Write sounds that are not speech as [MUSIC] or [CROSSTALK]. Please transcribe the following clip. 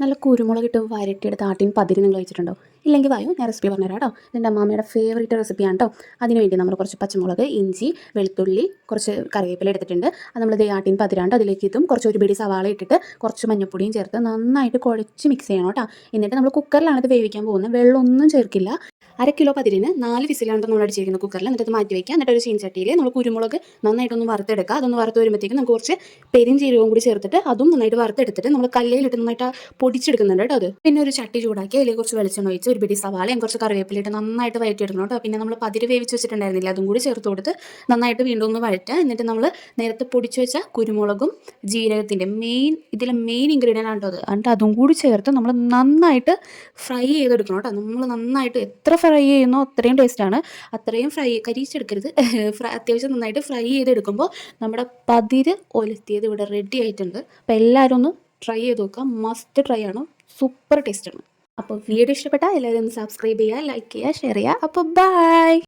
നല്ല കുരുമുളക് ഇട്ട് വരട്ടിയെടുത്ത് ആട്ടിൻ പതിരി നിങ്ങൾ കഴിച്ചിട്ടുണ്ടോ ഇല്ലെങ്കിൽ വായോ ഞാൻ റെസിപ്പി പറഞ്ഞുതരാം കേട്ടോ എന്റെ അമ്മാമ്മയുടെ ഫേവറേറ്റ് റെസിപ്പിയാണ് കേട്ടോ അതിനുവേണ്ടി നമ്മൾ കുറച്ച് പച്ചമുളക് ഇഞ്ചി വെളുത്തുള്ളി കുറച്ച് കറിവേപ്പില എടുത്തിട്ടുണ്ട്. അത് നമ്മൾ ദേ ആട്ടിൻ പതിരാണ്ട് അതിലേക്ക് ഇതും കുറച്ച് ഒരു പിടി സവാള ഇട്ടിട്ട് കുറച്ച് മഞ്ഞപ്പൊടിയും ചേർത്ത് നന്നായിട്ട് കുഴച്ച് മിക്സ് ചെയ്യണം കേട്ടോ എന്നിട്ട് നമ്മൾ കുക്കറിലാണ് ഇത് വേവിക്കാൻ പോകുന്നത്. വെള്ളമൊന്നും ചേർക്കില്ല. അര കിലോ പതിരിന് നാല് വിസിലാണ് നമ്മൾ അടിച്ചിരിക്കുന്ന കുക്കറിൽ എന്നിട്ട് അത് മാറ്റി വയ്ക്കുക എന്നിട്ട് ഒരു ചീൻചട്ടിയിൽ നമ്മൾ കുരുമുളക് നന്നായിട്ടൊന്ന് വറുത്തെടുക്കുക. അതൊന്ന് വറുത്ത് വരുമ്പോഴത്തേക്കും നമുക്ക് കുറച്ച് പെരിഞ്ചീരകവും കൂടി ചേർത്തിട്ട് അതും നന്നായിട്ട് വറുത്തെടുത്തിട്ട് നമ്മൾ കല്ലയിലിട്ട് നന്നായിട്ട് പൊടിച്ചെടുക്കുന്നുണ്ട് കേട്ടോ അത്. പിന്നെ ഒരു ചട്ടി ചൂടാക്കി അതിൽ കുറച്ച് വെളിച്ചെണ്ണ ഒഴിച്ച് ഒരു പിടി സവാളയും കുറച്ച് കറിവേപ്പിലിട്ട് നന്നായിട്ട് വഴറ്റിയിടണം കേട്ടോ. പിന്നെ നമ്മൾ പതിര് വേവിച്ച് വെച്ചിട്ടുണ്ടായിരുന്നില്ല അതും കൂടി ചേർത്ത് കൊടുത്ത് നന്നായിട്ട് വീണ്ടും ഒന്ന് വഴറ്റുക. എന്നിട്ട് നമ്മൾ നേരത്തെ പൊടിച്ചു വെച്ച കുരുമുളകും ജീരകത്തിന്റെ മെയിൻ ഇതിലെ മെയിൻ ഇൻഗ്രീഡിയന്റ് ആണ് കേട്ടോ അത് എന്നിട്ട് അതും കൂടി ചേർത്ത് നമ്മൾ നന്നായിട്ട് ഫ്രൈ ചെയ്തെടുക്കണം കേട്ടോ. നമ്മൾ നന്നായിട്ട് എത്ര ഫ്രൈ ചെയ്യുന്നോ അത്രയും ടേസ്റ്റാണ് അത്രയും ഫ്രൈ കരിച്ചെടുക്കരുത് [LAUGHS] അത്യാവശ്യം നന്നായിട്ട് ഫ്രൈ ചെയ്തെടുക്കുമ്പോൾ നമ്മുടെ പതിര് ഒലത്തിയത് ഇവിടെ റെഡി ആയിട്ടുണ്ട്. അപ്പോൾ എല്ലാവരും ഒന്ന് ട്രൈ ചെയ്ത് നോക്കുക. മസ്റ്റ് ട്രൈ ആണ്. സൂപ്പർ ടേസ്റ്റാണ് അപ്പോൾ വീഡിയോ ഇഷ്ടപ്പെട്ടാൽ എല്ലാവരും സബ്സ്ക്രൈബ് ചെയ്യുക ലൈക്ക് ചെയ്യുക ഷെയർ ചെയ്യുക. അപ്പോൾ ബൈ